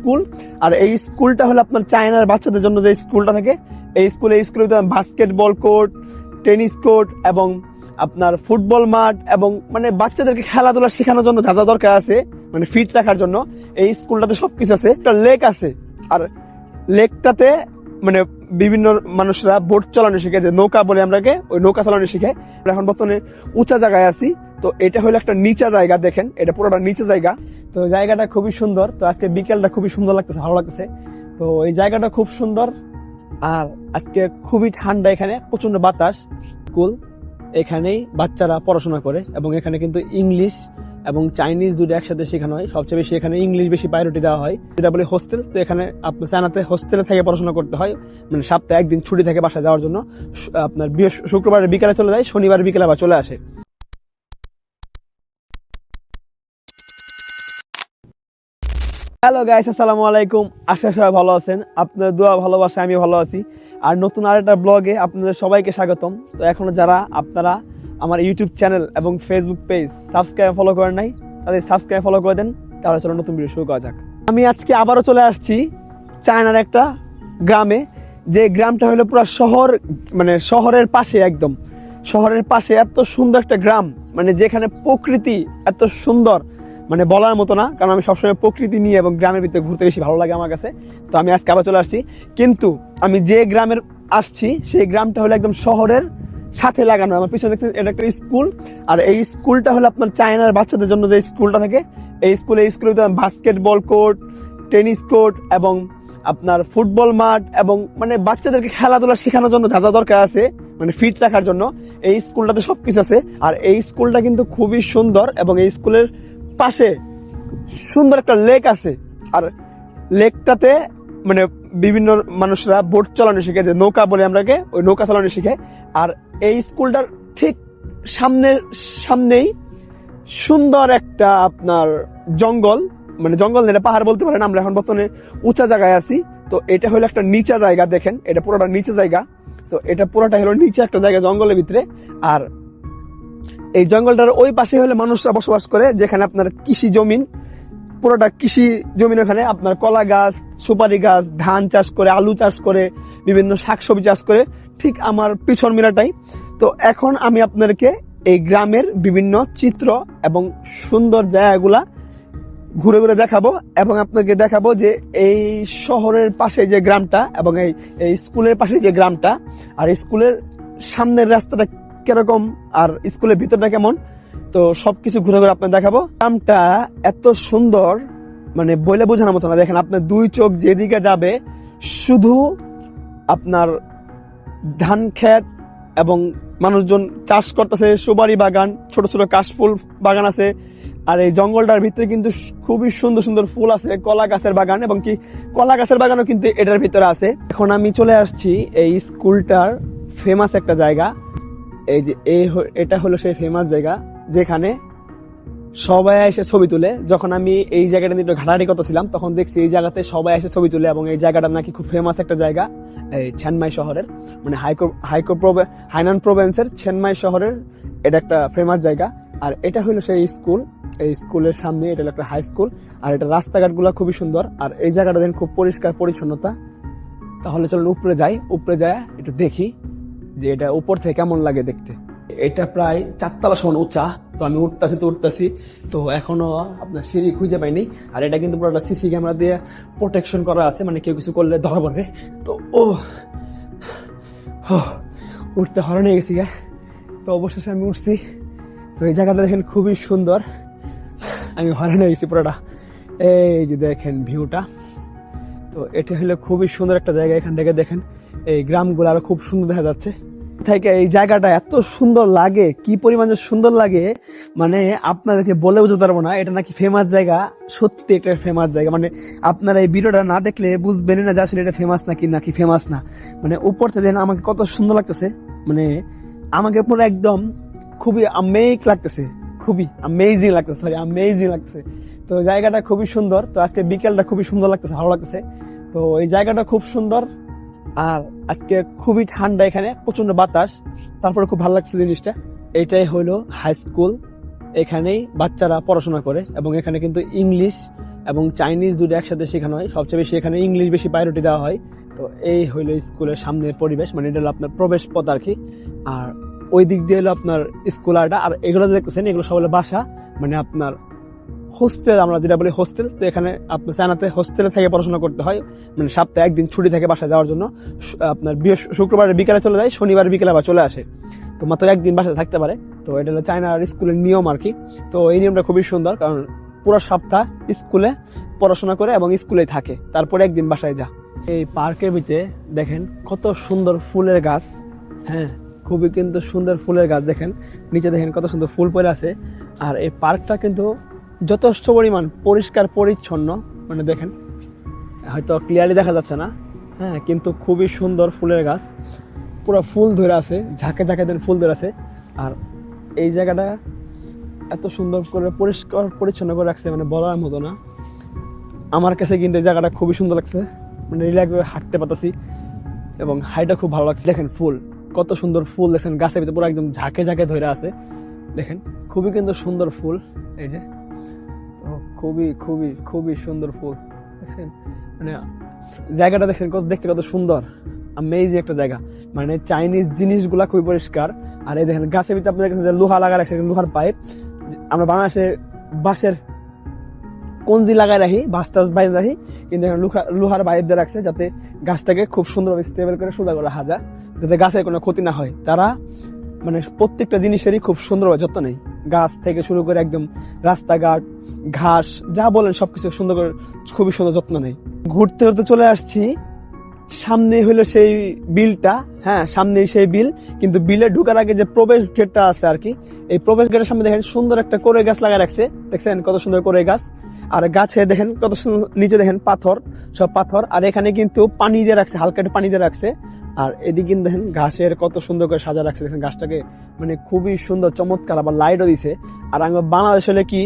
School. আর এই স্কুলটা হলো আপনার চায়নার বাচ্চাদের জন্য যে স্কুলটা থাকে, এই স্কুলে এই স্কুলে বাস্কেটবল কোর্ট, টেনিস কোর্ট এবং আপনার ফুটবল মাঠ এবং মানে বাচ্চাদেরকে খেলাধুলা শেখানোর জন্য যা যা দরকার আছে মানে ফিট রাখার জন্য এই স্কুলটাতে সবকিছু আছে। একটা লেক আছে। আর লেকটাতে মানে বিভিন্ন মানুষরা বোট চালানো শিখে, যে নৌকা বলে আমরাকে, ওই নৌকা চালানো শিখে। এখন বর্তমানে উঁচা জায়গায় আছি। তো এটা হলো একটা নিচা জায়গা, দেখেন, এটা পুরোটা নিচে জায়গা। তো জায়গাটা খুবই সুন্দর। তো আজকে বিকেলটা খুবই সুন্দর লাগতেছে, ভালো লাগতেছে। তো এই জায়গাটা খুব সুন্দর, আর আজকে খুবই ঠান্ডা এখানে প্রচণ্ড বাতাস, স্কুল, এখানেই বাচ্চারা পড়াশোনা করে, এবং এখানে কিন্তু ইংলিশ এবং চাইনিজ দুটো একসাথে শেখানো হয়। সবচেয়ে বেশি এখানে ইংলিশ বেশি প্রায়োরিটি দেওয়া হয়। যেটা বলি হোস্টেল তো এখানে আপনার চায়নাতে হোস্টেলে থেকে পড়াশোনা করতে হয়। মানে সপ্তাহে একদিন ছুটি থেকে বাসায় যাওয়ার জন্য। আপনার শুক্রবার বিকালে চলে যায়, শনিবার বিকেলে আবার চলে আসে। হ্যালো গাইস আসসালামু আলাইকুম। আশা সবাই ভালো আছেন। আপনাদের দোয়া, ভালোবাসা আমি ভালো আছি। আর নতুন আরেকটা ব্লগে আপনাদের সবাইকে স্বাগতম। তো এখনও যারা আপনারা আমার ইউটিউব চ্যানেল এবং ফেসবুক পেজ সাবস্ক্রাইব ফলো করেন নাই, তাদের সাবস্ক্রাইব ফলো করে দেন। তাহলে চলো নতুন ভিডিও শুরু করা যাক। আমি আজকে আবারও চলে আসছি চায়নার একটা গ্রামে। যে গ্রামটা হলো পুরো শহর মানে শহরের পাশে একদম। শহরের পাশে এত সুন্দর একটা গ্রাম। মানে যেখানে প্রকৃতি এত সুন্দর। মানে বলার মতো না, কারণ আমি সবসময় প্রকৃতি নিয়ে এবং গ্রামের ভিতরে ঘুরতে বেশি ভালো লাগে আমার কাছে। তো আমি আজকে আবার চলে আসছি। কিন্তু আমি যে গ্রামের আসছি, সেই গ্রামটা হলো একদম শহরের সাথে লাগানো। আমার পিছনে দেখতে এটা একটা স্কুল, আর এই স্কুলটা হলো আপনার চায়নার বাচ্চাদের জন্য যে স্কুলটা থাকে, এই স্কুলে এই স্কুলে বাস্কেটবল কোর্ট, টেনিস কোর্ট এবং আপনার ফুটবল মাঠ এবং মানে বাচ্চাদেরকে খেলাধুলা শেখানোর জন্য যা যা দরকার আছে মানে ফিট রাখার জন্য, এই স্কুলটাতে সবকিছু আছে। আর এই স্কুলটা কিন্তু খুবই সুন্দর এবং এই স্কুলের পাশে সুন্দর একটা লেক আছে। আর লেকটাতে মানে বিভিন্ন মানুষরা বোট চালানো শিখে, যে নৌকা বলে আমরাকে, ওই নৌকা চালানো শিখে। আর এই স্কুলটার ঠিক সামনের, সামনেই সুন্দর একটা আপনার জঙ্গল মানে জঙ্গল এটা পাহাড় বলতে পারেন, আমরা এখন বর্তমানে উঁচা জায়গায় আছি। তো এটা হলো একটা নিচা জায়গা, দেখেন, এটা পুরোটা নিচে জায়গা। তো এটা পুরোটা হলো নিচে একটা জায়গা জঙ্গলের ভিতরে। আর এই জঙ্গলটার ওই পাশে হলে মানুষরা বসবাস করে, যেখানে আপনার কৃষি জমিন। পুরোটা কৃষি জমিন ওখানে। আপনার কলা গাছ, সুপারি গাছ, ধান চাষ করে, আলু চাষ করে, বিভিন্ন শাকসবজি চাষ করে। ঠিক আমার পিছন মিলাটাই তো এখন আমি আপনাদেরকে এই গ্রামের বিভিন্ন চিত্র এবং সুন্দর জায়গাগুলা ঘুরে ঘুরে দেখাবো এবং আপনাকে দেখাবো যে এই শহরের পাশে যে গ্রামটা এবং এই স্কুলের পাশে যে গ্রামটা। আর স্কুলের সামনের রাস্তাটা কীরকম আর স্কুলের ভিতরটা কেমন? তো সবকিছু ঘুরে ঘুরে আপনার দেখাবো। গ্রামটা এত সুন্দর মানে বলে বোঝানোর মতো না। দেখেন, আপনার দুই চোখ যেদিকে যাবে, শুধু আপনার ধান ক্ষেত এবং মানুষজন চাষ করতেছে সুবারি বাগান, ছোট ছোট কাশফুল বাগান আছে, আর এই জঙ্গলটার ভিতরে কিন্তু খুবই সুন্দর সুন্দর ফুল আছে, কলা গাছের বাগান এবং কি কলা গাছের বাগানও কিন্তু এটার ভিতরে আছে। এখন আমি চলে আসছি এই স্কুলটার ফেমাস একটা জায়গা এই যে, এই এটা হলো সেই ফেমাস জায়গা যেখানে সবাই এসে ছবি তুলে। যখন আমি এই জায়গাটা নিয়ে একটু ঘাটাঘাটি করতেছিলাম, তখন দেখছি এই জায়গাতে সবাই এসে ছবি তুলে এবং এই জায়গাটা নাকি খুব ফেমাস একটা জায়গা, এই ছেনমাই শহরের। মানে হাইকো হাইকো হাইনান প্রভিন্সের ছেনমাই শহরের এটা একটা ফেমাস জায়গা। আর এটা হলো সেই স্কুল এই স্কুলের সামনে এটা হলো একটা হাই স্কুল আর এটা রাস্তাঘাটগুলো খুবই সুন্দর। আর এই জায়গাটা দেখেন, খুব পরিষ্কার পরিচ্ছন্নতা। তাহলে চলুন উপরে যাই, উপরে যায় একটু দেখি। যে এটা উপর থেকে কেমন লাগে দেখতে? এটা প্রায় চারতলা সমান উঁচা। তো আমি উঠতেছি, তো উঠতেছি। তো এখনও আপনার সিঁড়ি খুঁজে পাইনি। আর এটা কিন্তু পুরোটা সিসি ক্যামেরা দিয়ে প্রোটেকশন করা আছে মানে কেউ কিছু করলে ধরা পড়বে। তো ও উঠতে হরণ হয়ে গেছি তো অবশেষে আমি উঠছি। তো এই জায়গাটা দেখেন খুবই সুন্দর। আমি হরণ হয়ে গেছি পুরোটা। এই যে দেখেন ভিউটা। তো এটা হলো খুবই সুন্দর একটা জায়গা, এখান থেকে দেখেন। এই গ্রামগুলো আরও খুব সুন্দর দেখা যাচ্ছে। থেকে এই জায়গাটা এত সুন্দর লাগে, কি পরিমাণ সুন্দর লাগে মানে আপনাদেরকে বলে বোঝাতে পারব না, এটা নাকি ফেমাস জায়গা, সত্যি এটা ফেমাস জায়গা মানে আপনারা এই ভিডিওটা না দেখলে বুঝবেন না যে আসলে এটা ফেমাস নাকি নাকি ফেমাস না। মানে উপর থেকে আমাকে কত সুন্দর লাগতেছে মানে আমাকে পুরো একদম খুবই আমেক লাগতেছে, খুবই আমেজিং লাগতেছে সরি আমেজিং লাগতেছে। তো জায়গাটা খুবই সুন্দর, তো আজকে বিকেলটা খুবই সুন্দর লাগতেছে, ভালো লাগতেছে। তো এই জায়গাটা খুব সুন্দর আর আজকে খুবই ঠান্ডা এখানে প্রচণ্ড বাতাস। তারপরে খুব ভালো লাগছে জিনিসটা। এটাই হলো হাই স্কুল এখানেই বাচ্চারা পড়াশোনা করে এবং এখানে কিন্তু ইংলিশ এবং চাইনিজ দুটো একসাথে শেখানো হয়। সবচেয়ে বেশি এখানে ইংলিশ বেশি প্রায়োরিটি দেওয়া হয়। তো এই হইল স্কুলের সামনের পরিবেশ মানে এটা হলো আপনার প্রবেশ পথ আর কি। আর ওই দিক দিয়ে হলো আপনার স্কুল আরটা আর এগুলো দেখতেছেন, এগুলো সব হলো বাসা। মানে আপনার হোস্টেল, আমরা যেটা বলি হোস্টেল, তো এখানে আপনার চায়নাতে হোস্টেলে থেকে পড়াশোনা করতে হয়। মানে সপ্তাহে একদিন ছুটি থাকে বাসায় যাওয়ার জন্য। আপনার শুক্রবার বিকালে চলে যায়, শনিবার বিকেলে আবার চলে আসে। তো মাত্র একদিন বাসায় থাকতে পারে। তো এটা হলো চায়নার স্কুলের নিয়ম আর কি। তো এই নিয়মটা খুবই সুন্দর, কারণ পুরো সপ্তাহ স্কুলে পড়াশোনা করে এবং স্কুলে থাকে। তারপরে একদিন বাসায় যা। এই পার্কের ভিতরে দেখেন কত সুন্দর ফুলের গাছ। হ্যাঁ খুবই কিন্তু সুন্দর ফুলের গাছ দেখেন। নিচে দেখেন কত সুন্দর ফুল পড়ে আছে। আর এই পার্কটা কিন্তু যথেষ্ট পরিমাণ পরিষ্কার, পরিচ্ছন্ন মানে দেখেন, হয়তো ক্লিয়ারলি দেখা যাচ্ছে না হ্যাঁ কিন্তু খুবই সুন্দর ফুলের গাছ। পুরো ফুল ধরে আছে, ঝাঁকে ঝাঁকে দেন ফুল ধরে আছে। আর এই জায়গাটা এত সুন্দর করে পরিষ্কার, পরিচ্ছন্ন করে রাখছে মানে বলার মতো না। আমার কাছে কিন্তু এই জায়গাটা খুবই সুন্দর লাগছে মানে রিল্যাক্স হাঁটতে পারতাছি। এবং হাইটা খুব ভালো লাগছে। দেখেন ফুল, কত সুন্দর ফুল দেখেন গাছের ভিতরে পুরো একদম ঝাঁকে ঝাঁকে ধরে আছে। দেখেন, খুবই কিন্তু সুন্দর ফুল, এই যে। খুবই খুবই খুবই সুন্দর ফুল। দেখছেন? মানে জায়গাটা দেখছেন? কত দেখতে কত সুন্দর। আমেজিং একটা জায়গা। মানে চাইনিজ জিনিসগুলা খুবই পরিষ্কার। আর এই দেখেন, গাছের ভিতরে আপনাদের যে লোহা লাগা রাখছে লোহার পাইপ আমরা বাংলাদেশে বাঁশের কঞ্জি লাগাই রাখি, বাঁশ টাস বাইরে রাখি, কিন্তু এখানে লোহা- লোহার বাইর দিয়ে রাখছে যাতে গাছটাকে খুব সুন্দরভাবে স্টেবল করে সোজা করে যায়, যাতে গাছের কোনো ক্ষতি না হয়। তারা মানে প্রত্যেকটা জিনিসেরই খুব সুন্দরভাবে যত্ন নেই গাছ থেকে শুরু করে একদম রাস্তাঘাট, ঘাস, যা বলেন সবকিছু সুন্দর করে, খুবই সুন্দর যত্ন নেই ঘুরতে ঘুরতে চলে আসছি। সামনে হলো সেই বিলটা হ্যাঁ সামনে সেই বিল। কিন্তু বিলে ঢুকার আগে যে প্রবেশ গেটটা আছে আর কি, এই প্রবেশ গেটের সামনে দেখেন সুন্দর একটা করে গাছ লাগা রাখছে। দেখছেন কত সুন্দর করে গাছ? আর গাছে দেখেন কত সুন্দর নিচে দেখেন পাথর, সব পাথর। আর এখানে কিন্তু পানি দিয়ে রাখছে, হালকা একটু পানি দিয়ে রাখছে। আর এদিকে দেখেন ঘাসের কত সুন্দর করে সাজা রাখছে। দেখেন গাছটাকে মানে খুবই সুন্দর, চমৎকার আবার লাইটও দিছে। আর আমরা বাংলাদেশ হলে কি,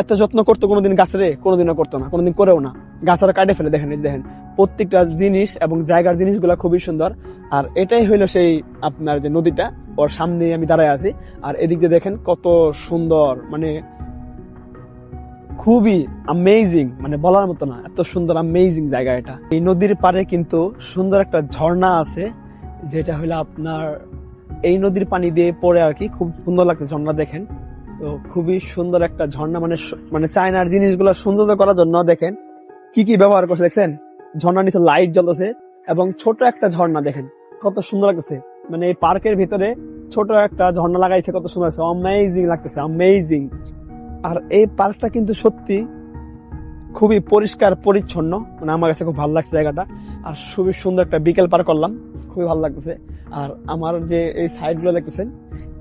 এত যত্ন করতো কোনোদিন গাছেরে, কোনোদিনও করতো না, কোনোদিন করেও না। গাছেরা কাটে ফেলে, দেখেন দেখেন, প্রত্যেকটা জিনিস এবং জায়গার জিনিসগুলো খুবই সুন্দর। আর এটাই হইল সেই আপনার যে নদীটা, ওর সামনে আমি দাঁড়ায় আছি। আর এদিক দিয়ে দেখেন কত সুন্দর মানে খুবই আমেজিং মানে বলার মতো না, এত সুন্দর আমেজিং জায়গা এটা। এই নদীর পারে কিন্তু সুন্দর একটা ঝর্ণা আছে, যেটা হলো আপনার, এই নদীর পানি দিয়ে পড়ে আর কি, খুব সুন্দর লাগছে ঝর্ণা দেখেন। তো খুবই সুন্দর একটা ঝর্ণা মানে মানে চায়নার জিনিসগুলো সুন্দর করার জন্য দেখেন, কি কি ব্যবহার করছে দেখছেন? ঝর্ণার নিচে লাইট জ্বলছে এবং ছোট একটা ঝর্ণা দেখেন, কত সুন্দর লাগতেছে। মানে এই পার্কের ভিতরে ছোট একটা ঝর্ণা লাগাইছে, কত সুন্দর লাগছে। অ্যামেজিং লাগতেছে অ্যামেজিং আর এই পার্কটা কিন্তু সত্যি খুবই পরিষ্কার, পরিচ্ছন্ন। মানে আমার কাছে খুব ভালো লাগছে জায়গাটা। আর খুবই সুন্দর একটা বিকেল পার করলাম। খুবই ভালো লাগতেছে। আর আমার যে এই সাইডগুলো দেখতেছেন,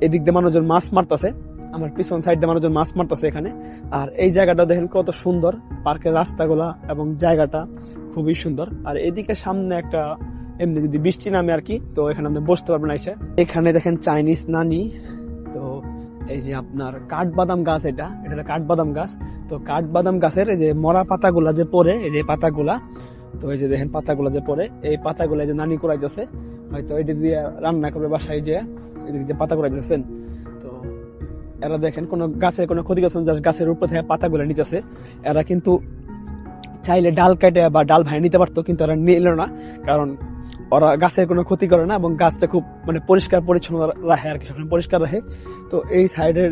এদিক দিয়ে মানুষজন মাছ মারতেছে। আমার পিছন সাইড দিয়ে মানুষজন মাছ মারতেছে এখানে। আর এই জায়গাটা দেখেন কত সুন্দর। পার্কের রাস্তাগুলা এবং জায়গাটা খুবই সুন্দর। আর এদিকে সামনে একটা এমনি যদি বৃষ্টি নামে আর কি, তো এখানে আপনি বসতে পারবেন এসে। এখানে দেখেন চাইনিজ নানি। এই যে আপনার কাঠবাদাম গাছ এটা এটা কাঠবাদাম গাছ। তো কাঠবাদাম গাছের এই যে মরা পাতাগুলা যে পড়ে, এই যে পাতাগুলা, তো এই যে দেখেন পাতাগুলা যে পড়ে, এই পাতাগুলা যে নানি করাইতেছে হয়তো এটি দিয়ে রান্না করবে বাসায় যে এদিক দিয়ে পাতা করাইতেছেন তো এরা দেখেন কোনো গাছের কোনো ক্ষতি করছে গাছের উপর থেকে পাতাগুলো নিতেছে। এরা কিন্তু চাইলে ডাল কেটে বা ডাল ভাই নিতে পারতো, কিন্তু এরা নিল না, কারণ ওরা গাছের কোনো ক্ষতি করে না এবং গাছটা খুব মানে পরিষ্কার পরিচ্ছন্ন রাখে আর কি, সবসময় পরিষ্কার রাখে। তো এই সাইডের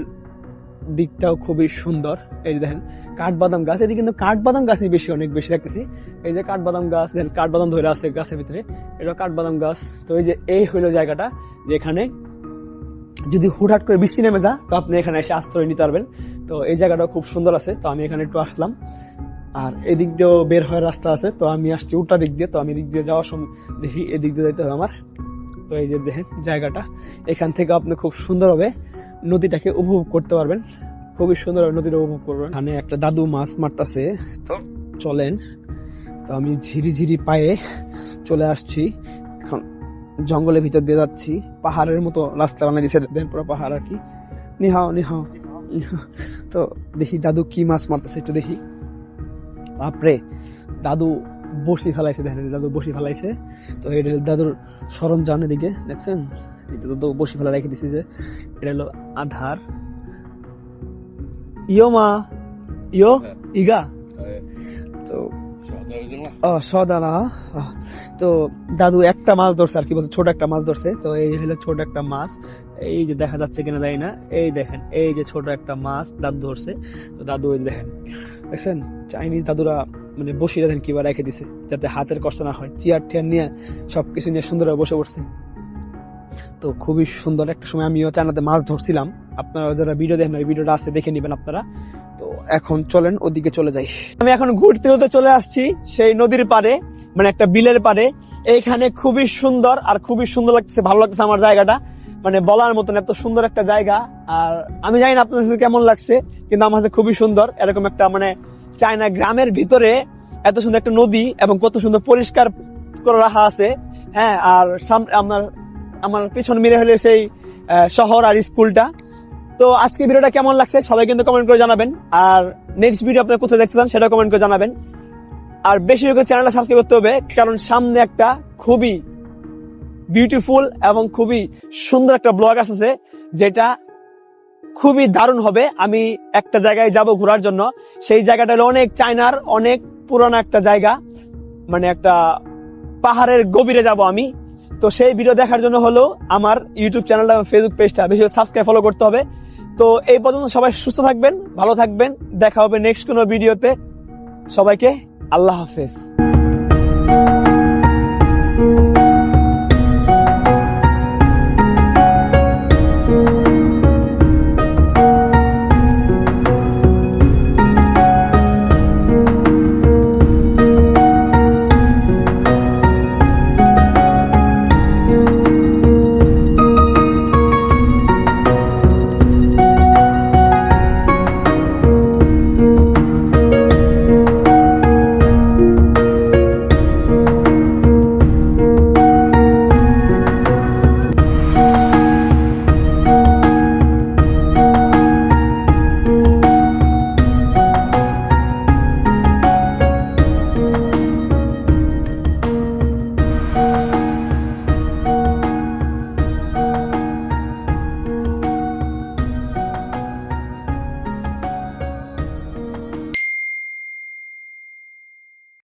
দিকটাও খুবই সুন্দর। এই যে দেখেন, কাঠবাদাম গাছ। এদিকে কিন্তু কাঠবাদাম গাছই বেশি, অনেক বেশি রাখতেছি এই যে কাঠবাদাম গাছ, দেখেন, কাঠবাদাম ধরে আছে গাছের ভিতরে। এটা কাঠবাদাম গাছ। তো এই যে এই হইল জায়গাটা, যেখানে যদি হুটহাট করে বৃষ্টি নেমে যা তো আপনি এখানে এসে আশ্রয় নিতে পারবেন। তো এই জায়গাটা খুব সুন্দর আছে। তো আমি এখানে একটু আসলাম। আর এদিক দিয়েও বের হওয়ার রাস্তা আছে তো আমি আসছি উল্টা দিক দিয়ে তো আমি এদিক দিয়ে যাওয়ার সময় দেখি এদিক দিয়ে যেতে হবে আমার। তো এই যে দেখেন জায়গাটা এখান থেকে আপনি খুব সুন্দরভাবে নদীটাকে উপভোগ করতে পারবেন। খুবই সুন্দরভাবে নদীটা উপভোগ করবেন। এখানে একটা দাদু মাছ মারতেছে। তো? চলেন। তো আমি ঝিরি ঝিরি পায়ে চলে আসছি। এখন জঙ্গলের ভিতর দিয়ে যাচ্ছি। পাহাড়ের মতো রাস্তা বানিয়ে দিয়েছে দেন পুরো পাহাড় আর কি। নিহাও নিহাও নিহাও। তো দেখি দাদু কি মাছ মারতেছে একটু দেখি। বাপরে দাদু বসি ফেলাইছে দেখেন দাদু বসি ফেলাইছে। তো এটা দাদুর সরঞ্জাম এদিকে দেখছেন? এটা দাদু বসি ফেলা রেখে দিছি যে এটা হলো আধার। ইয়ো মা ইয়ো ইগা। তো সদানা তো দাদু একটা মাছ ধরছে আর কি বলছে ছোট একটা মাছ ধরছে। তো এই হলো ছোট একটা মাছ। এই যে দেখা যাচ্ছে কিনা জানি না। এই দেখেন এই যে ছোট একটা মাছ দাদু ধরছে। তো দাদু ওই দেখেন দেখছেন? চাইনিজ দাদুরা মানে বসিয়ে দেখেন কিবা রেখে দিছে, যাতে হাতের কষ্ট না হয়। চেয়ার টেয়ার নিয়ে সবকিছু নিয়ে সুন্দরভাবে বসে পড়ছে। তো খুবই সুন্দর একটা সময় আমিও চায়নাতে মাছ ধরছিলাম। আপনারা যারা ভিডিও দেখেন ওই ভিডিওটা আছে, দেখে নেবেন আপনারা। তো এখন চলেন, ওদিকে চলে যাই। আমি এখন ঘুরতে হতে চলে আসছি সেই নদীর পারে মানে একটা বিলের পারে এইখানে খুবই সুন্দর আর খুবই সুন্দর লাগছে ভালো লাগছে আমার জায়গাটা। মানে বলার মতন এত সুন্দর একটা জায়গা। আর আমি জানি না আপনাদের কেমন লাগছে, কিন্তু আমার কাছে খুবই সুন্দর। এরকম একটা মানে চায়না গ্রামের ভিতরে এত সুন্দর একটা নদী এবং কত সুন্দর পরিষ্কার করে রাখা আছে। হ্যাঁ আর আমার আমার পিছন মিলে হলে সেই শহর আর স্কুলটা। তো আজকে ভিডিওটা কেমন লাগছে সবাই কিন্তু কমেন্ট করে জানাবেন। আর নেক্সট ভিডিও আপনারা কোথায় দেখতে চান সেটা কমেন্ট করে জানাবেন। আর বেশি চ্যানেলটা সাবস্ক্রাইব করতে হবে, কারণ সামনে একটা খুবই বিউটিফুল এবং খুবই সুন্দর একটা ব্লগ আসছে, যেটা খুবই দারুণ হবে। আমি একটা জায়গায় যাব ঘোরার জন্য। সেই জায়গাটা হলো অনেক চায়নার অনেক পুরনো একটা জায়গা। মানে একটা পাহাড়ের গভীরে যাব আমি। তো সেই ভিডিও দেখার জন্য হলো আমার ইউটিউব চ্যানেলটা এবং ফেসবুক পেজটা বেশি সাবস্ক্রাইব ফলো করতে হবে। তো এই পর্যন্ত সবাই সুস্থ থাকবেন, ভালো থাকবেন। দেখা হবে নেক্সট কোনো ভিডিওতে সবাইকে আল্লাহ হাফেজ।